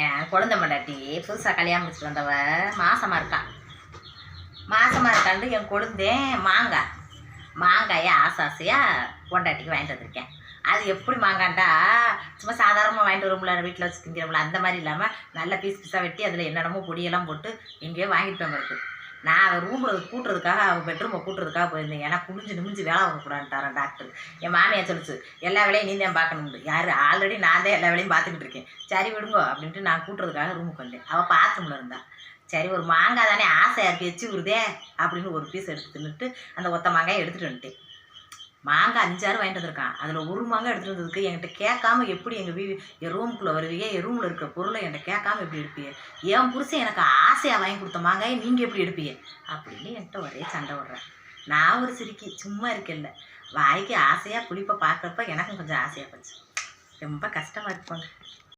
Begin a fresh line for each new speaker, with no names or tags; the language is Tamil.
என் குழந்தை மண்டாட்டி புதுசாக கல்யாணம் முடிச்சுட்டு வந்தவ மாசமாக இருக்கா? மாசமாக இருக்காண்டு என் கொழுந்தேன் மாங்காய் மாங்காயை ஆசை ஆசையாக பொண்டாட்டிக்கு வாங்கிட்டு வந்திருக்கேன். அது எப்படி மாங்காண்டா? சும்மா சாதாரணமாக வாங்கிட்டு வரும்ல வீட்டில் வச்சு திங்கிறோம்ல அந்த மாதிரி இல்லாமல் நல்ல பீஸ் பீஸாக வெட்டி அதில் என்னென்னமோ பொடியெல்லாம் போட்டு எங்கேயோ வாங்கிட்டு வந்திருக்கு. நான் அவள் ரூமில் கூட்டுறதுக்காக அவள் பெட்ரூமை கூட்டுறதுக்காக போயிருந்தேன். ஏன்னா குனிஞ்சு நிமிஞ்சு வேலை வாங்கக்கூடாதுட்டாரன் டாக்டர் என் மாமியார் சொல்லிச்சு எல்லா வேலையும் நீ தான் பார்க்கணும் யார் ஆல்ரெடி நான் தான் எல்லா வேலையும் பார்த்துக்கிட்டு இருக்கேன். சரி விடுங்க அப்படின்ட்டு நான் கூட்டுறதுக்காக ரூமுக்கு வந்தேன். அவள் பாத்ரூமில் இருந்தா. சரி ஒரு மாங்காய் தானே ஆசையாக வச்சு விடுதே அப்படின்னு ஒரு பீஸ் எடுத்து தின்னுட்டு அந்த ஒத்த மாங்காயை எடுத்துகிட்டு வந்துட்டேன். அஞ்சாறு வாங்கிட்டு வந்திருக்கான். அதில் ஒரு மாங்காய் எடுத்துகிட்டு வந்ததுக்கு என்கிட்ட கேட்காம எப்படி எங்கள் வீ என் ரூமுக்குள்ளே வருவீங்க என் ரூமில் இருக்கிற பொருளை என்கிட்ட கேட்காம எப்படி எடுப்பீங்க என் புருஷன் எனக்கு ஆசையாக வாங்கி கொடுத்த மாங்காயை நீங்கள் எப்படி எடுப்பீங்க அப்படின்னு என்கிட்ட ஒரே சண்டை விடுறேன் நான் ஒரு சிரிக்கி சும்மா இருக்கேன்ல. வாய்க்கு ஆசையாக புளிப்பை பார்க்குறப்ப எனக்கும் கொஞ்சம் ஆசையாக போச்சு. ரொம்ப கஷ்டமாக இருப்பாங்க